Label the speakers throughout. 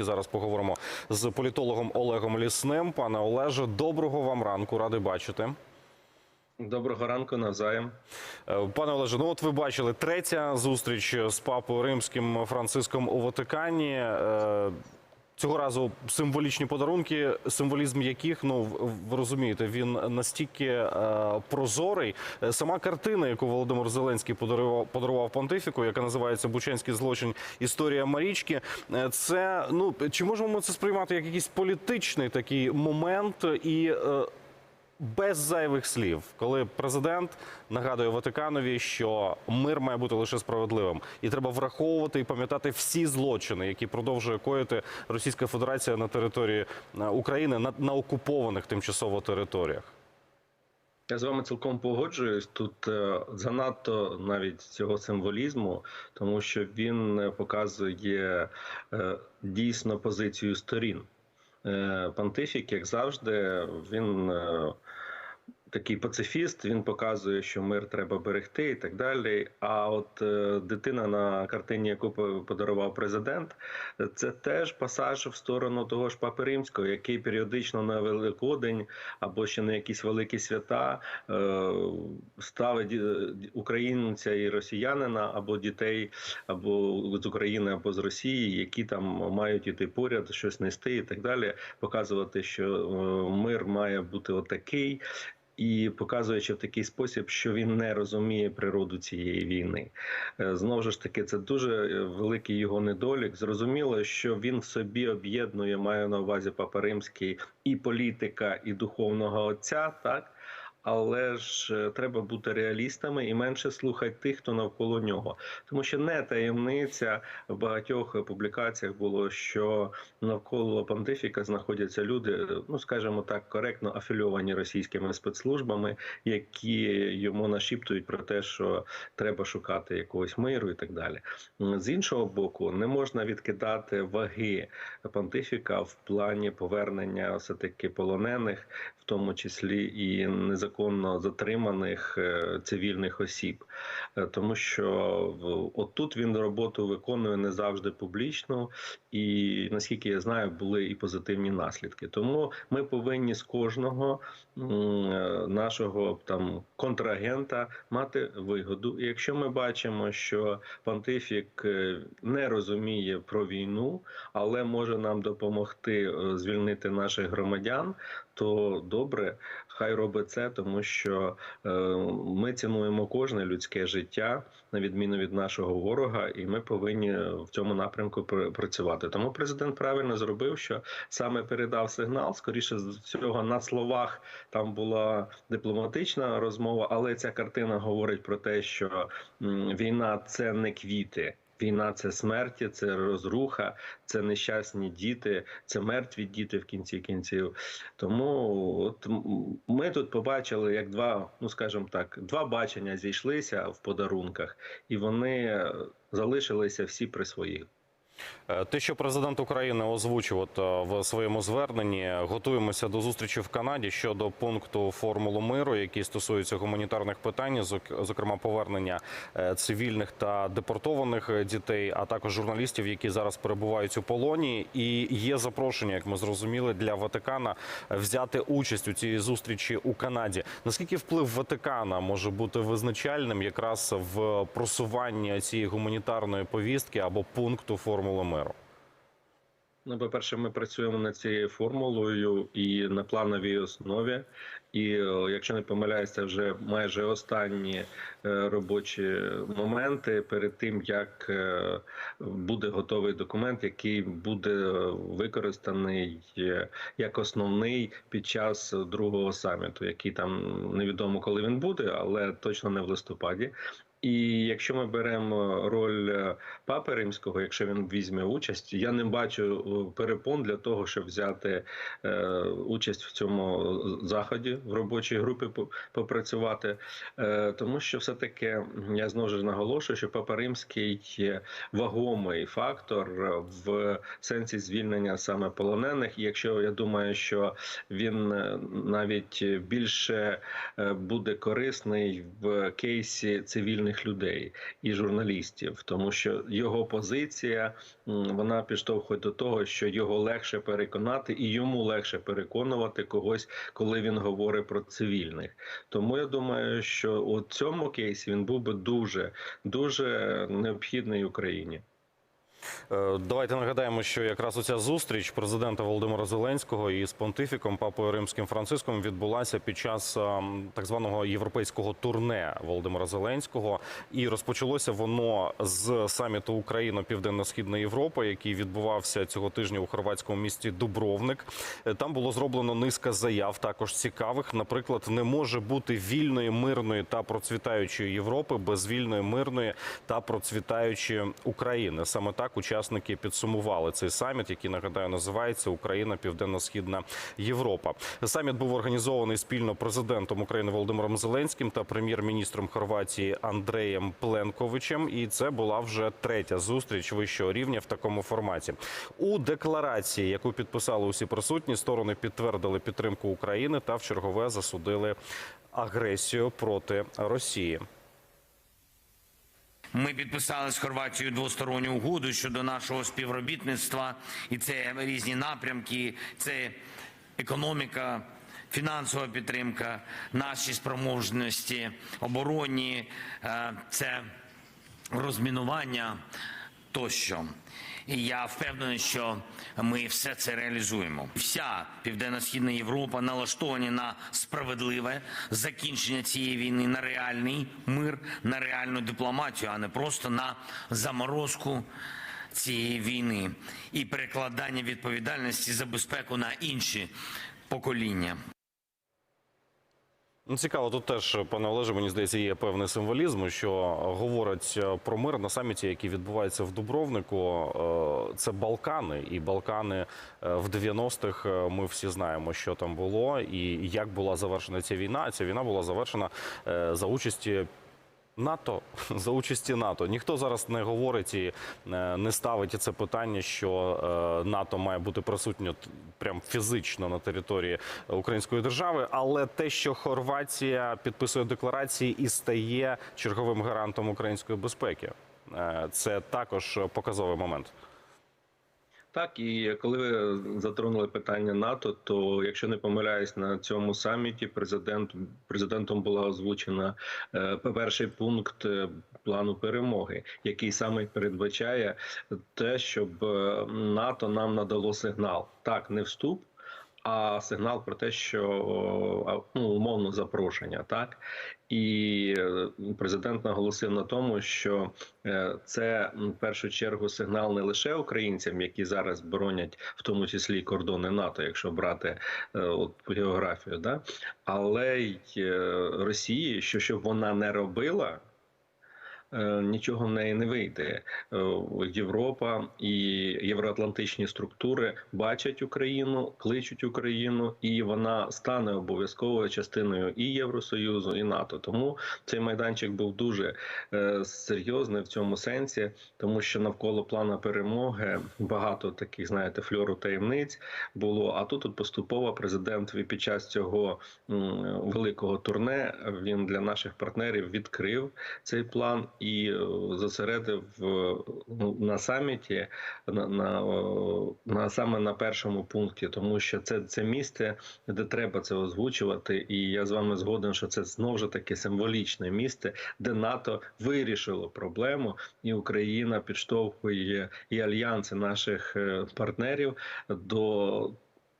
Speaker 1: І Зараз поговоримо з політологом Олегом Лісним. Пане Олеже, доброго вам ранку, радий бачити.
Speaker 2: Доброго ранку навзаєм.
Speaker 1: Е, Пане Олеже, ну от ви бачили третя зустріч з папою римським Франциском у Ватикані. Цього разу символічні подарунки, символізм яких ну ви розумієте, він настільки е, прозорий. Е, Сама картина, яку Володимир Зеленський подарував, подарував понтифіку, яка називається Бученський злочин. Історія Марічки. е, Це ну чи можемо ми це сприймати як якийсь політичний такий момент і. е, без зайвих слів, коли президент нагадує Ватиканові, що мир має бути лише справедливим, і треба враховувати і пам'ятати всі злочини, які продовжує коїти Російська Федерація на території е, України на, на окупованих тимчасово територіях.
Speaker 2: Я з вами цілком погоджуюсь. Тут е, занадто навіть цього символізму, тому що він е, показує дійсно позицію сторін. Понтифік, як завжди, він такий пацифіст. Він показує, що мир треба берегти і так далі. А от е, дитина на картині, яку по- подарував президент, це теж пасаж в сторону того ж папи римського, який періодично на Великодень або ще на якісь великі свята е, ставить е, українця і росіянина або дітей, або з України, або з Росії, які там мають іти поряд, щось нести і так далі, показувати, що е, мир має бути отакий. І показуючи в такий спосіб, що він не розуміє природу цієї війни, Е, знову ж таки, це дуже е, великий його недолік. Зрозуміло, що він в собі об'єднує, маю на увазі Папа Римський, і політика, і духовного отця, так. Але ж е, треба бути реалістами і менше слухати тих, хто навколо нього, тому що не таємниця в багатьох публікаціях було, що навколо понтифіка знаходяться люди, е, ну скажімо так, коректно афільовані російськими спецслужбами, які йому нашіптують про те, що треба шукати якогось миру і так далі. З іншого боку, не можна відкидати ваги понтифіка в плані повернення все таки полонених, в тому числі і незаконно затриманих е, цивільних осіб, Е, тому що отут він роботу виконує не завжди публічно, і наскільки я знаю, були і позитивні наслідки. Тому ми повинні з кожного е, нашого там контрагента мати вигоду. І якщо ми бачимо, що понтифік е, не розуміє про війну, але може нам допомогти звільнити наших громадян, то добре, хай робить це, тому що е, ми цінуємо кожне людське життя на відміну від нашого ворога, і ми повинні в цьому напрямку пр- працювати. Тому президент правильно зробив, що саме передав сигнал. Скоріше з всього на словах там була дипломатична розмова, але ця картина говорить про те, що війна це не квіти. Війна це смерті, це розруха, це нещасні діти, це мертві діти в кінці кінців. Тому от ми тут побачили, як два, ну скажімо так, два бачення зійшлися в подарунках, і вони залишилися всі при своїх.
Speaker 1: Е, Те, що президент України озвучив от, е, в своєму зверненні, готуємося до зустрічі в Канаді щодо пункту формулу миру, який стосується гуманітарних питань, зок- зокрема повернення е, цивільних та депортованих дітей, а також журналістів, які зараз перебувають у полоні. І є запрошення, як ми зрозуміли, для Ватикана взяти участь у цій зустрічі у Канаді. Наскільки вплив Ватикана може бути визначальним якраз в просуванні цієї гуманітарної повістки або пункту формули миру?
Speaker 2: Ну, по-перше, ми працюємо над цією формулою і на плановій основі. І е, якщо не помиляюся, вже майже останні е, робочі моменти перед тим, як е, буде готовий документ, який буде використаний як основний під час другого саміту, який там невідомо коли він буде, але точно не в листопаді. І якщо ми беремо роль е, папи римського, якщо він візьме участь, я не бачу е, перепон для того, щоб взяти е, участь в цьому заході в робочій групі попрацювати, е, тому що все таки я знову ж наголошую, що папа римський є вагомий фактор в сенсі звільнення саме полонених. І якщо я думаю, що він е, навіть більше е, буде корисний в кейсі цивільних цивільних людей і журналістів, тому що його позиція вона підштовхує до того, що його легше переконати, і йому легше переконувати когось, коли він говорить про цивільних. Тому я думаю, що у цьому кейсі він був би дуже дуже необхідний Україні.
Speaker 1: Е, Давайте нагадаємо, що якраз оця зустріч президента Володимира Зеленського із понтифіком Папою Римським Франциском відбулася під час ем, так званого європейського турне Володимира Зеленського. І розпочалося воно з саміту Україна Південно-Східна Європа, який відбувався цього тижня у хорватському місті Дубровник. Е, Там було зроблено низка заяв, також цікавих. Наприклад, не може бути вільної, мирної та процвітаючої Європи без вільної, мирної та процвітаючої України. Саме так учасники підсумували цей саміт, який нагадаю називається Україна Південно-Східна Європа. Саміт був організований спільно президентом України Володимиром Зеленським та прем'єр-міністром Хорватії Андреєм Пленковичем. І це була вже третя зустріч вищого рівня в такому форматі. У декларації, яку підписали усі присутні, сторони підтвердили підтримку України та в чергове засудили агресію проти Росії.
Speaker 3: Ми підписали з Хорватією двосторонню угоду щодо нашого співробітництва, і це різні напрямки, це економіка, фінансова підтримка, наші спроможності, оборонні, е, це розмінування тощо. І я впевнений, що ми все це реалізуємо. Вся південно-східна Європа налаштовані на справедливе закінчення цієї війни, на реальний мир, на реальну дипломатію, а не просто на заморозку цієї війни і перекладання відповідальності за безпеку на інші покоління.
Speaker 1: Ну, цікаво, тут теж, пане Олеже, мені здається, є певний символізм, що говорять е, про мир на саміті, який відбувається в Дубровнику. Е, Це Балкани, і Балкани е, в 90-х е, ми всі знаємо, що там було, і як була завершена ця війна. Ця війна була завершена за участі. НАТО за участі НАТО ніхто зараз не говорить і е, не ставить це питання, що е, НАТО має бути присутньо прям фізично на території української держави. Але те, що Хорватія підписує декларації і стає черговим гарантом української безпеки, е, це також показовий момент.
Speaker 2: Так, і коли ви затронули питання НАТО, то якщо не помиляюсь, на цьому саміті президент президентом була озвучена е, перший пункт е, плану перемоги, який саме передбачає те, щоб е, НАТО нам надало сигнал. Так, не вступ. А сигнал про те, що ну, умовно запрошення, так і е, президент наголосив на тому, що е, це в першу чергу сигнал не лише українцям, які зараз боронять в тому числі кордони НАТО, якщо брати е, от географію, да але й Росії, що щоб вона не робила. Е, Нічого в неї не вийде. Е, Європа і євроатлантичні структури бачать Україну, кличуть Україну, і вона стане обов'язковою частиною і Євросоюзу, і НАТО. Тому цей майданчик був дуже е, серйозний в цьому сенсі, тому що навколо плана перемоги багато таких, знаєте, фльору таємниць було. А тут от поступово президент під час цього великого турне він для наших партнерів відкрив цей план і е, зосередив е, ну, на саміті на, на, на саме на першому пункті, тому що це, це місце, де треба це озвучувати. І я з вами згоден, що це знову ж таки символічне місце, де НАТО вирішило проблему, і Україна підштовхує і альянси наших е, партнерів до.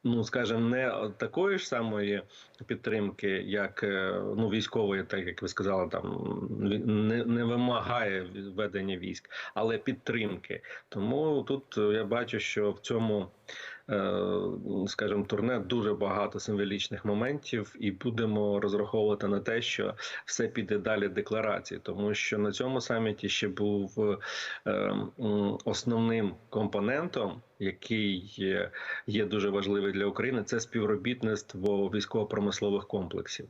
Speaker 2: Ну, скажімо, не такої ж самої підтримки, як е, ну військової, так як ви сказали, там не, не вимагає ведення військ, але підтримки. Тому тут е, я бачу, що в цьому, скажімо, турне дуже багато символічних моментів, і будемо розраховувати на те, що все піде далі декларації, тому що на цьому саміті ще був е, основним компонентом, який є, є дуже важливий для України, це співробітництво військово-промислових комплексів.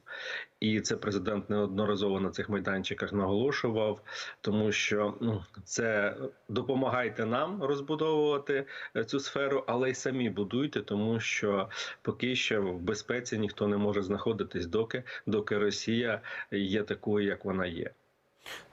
Speaker 2: І це президент неодноразово на цих майданчиках наголошував, тому що ну це допомагайте нам розбудовувати е, цю сферу, але й самі будуйте, тому що поки що в безпеці ніхто не може знаходитись, доки доки Росія є такою, як вона є.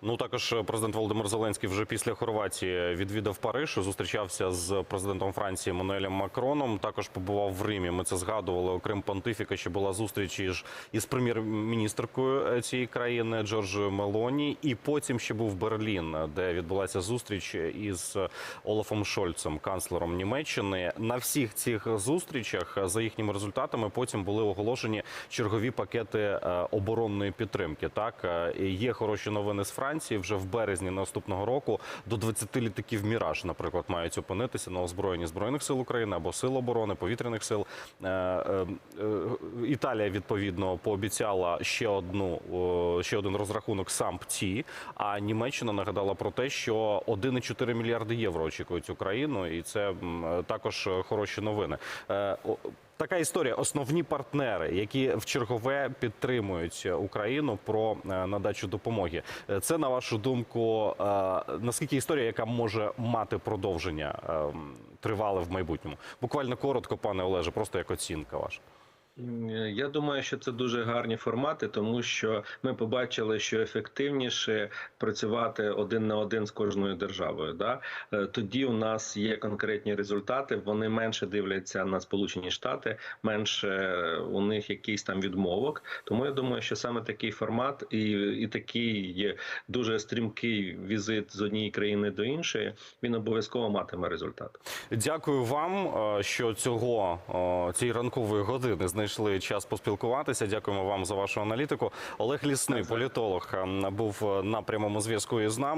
Speaker 1: Ну також е, президент Володимир Зеленський вже після Хорватії відвідав Париж, зустрічався з президентом Франції Мануелем Макроном. Також побував в Римі. Ми це згадували. Окрім понтифіка, ще була зустріч із, із прем'єр-міністркою е, цієї країни Джорджою Мелоні. І потім ще був Берлін, де відбулася зустріч із Олафом Шольцем, канцлером Німеччини. На всіх цих зустрічах е, за їхніми результатами потім були оголошені чергові пакети е, оборонної підтримки. Так е, є хороші новини з Франції. Вже в березні наступного року до 20 літаків Міраж, наприклад, мають опинитися на озброєнні збройних сил України або сил оборони, повітряних сил. Е, е, е, Італія відповідно пообіцяла ще одну ще один розрахунок САМП-Ті, А Німеччина нагадала про те, що 1,4 мільярди євро очікують Україну, і це також хороші новини. Така історія. Основні партнери, які в чергове підтримують Україну про е, надачу допомоги. Е, Це на вашу думку, е, наскільки історія, яка може мати продовження е, тривале в майбутньому? Буквально коротко, пане Олеже, просто як оцінка ваша.
Speaker 2: Я думаю, що це дуже гарні формати, тому що ми побачили, що ефективніше працювати один на один з кожною державою. Да? Е, Тоді у нас є конкретні результати. Вони менше дивляться на Сполучені Штати, менше е, у них якийсь там відмовок. Тому я думаю, що саме такий формат і, і такий дуже стрімкий візит з однієї країни до іншої. Він обов'язково матиме результат.
Speaker 1: Дякую вам, е, що цього е, цієї ранкової години знайшли час поспілкуватися. Дякуємо вам за вашу аналітику. Олег Лісний, політолог, е, був на прямому зв'язку із нами.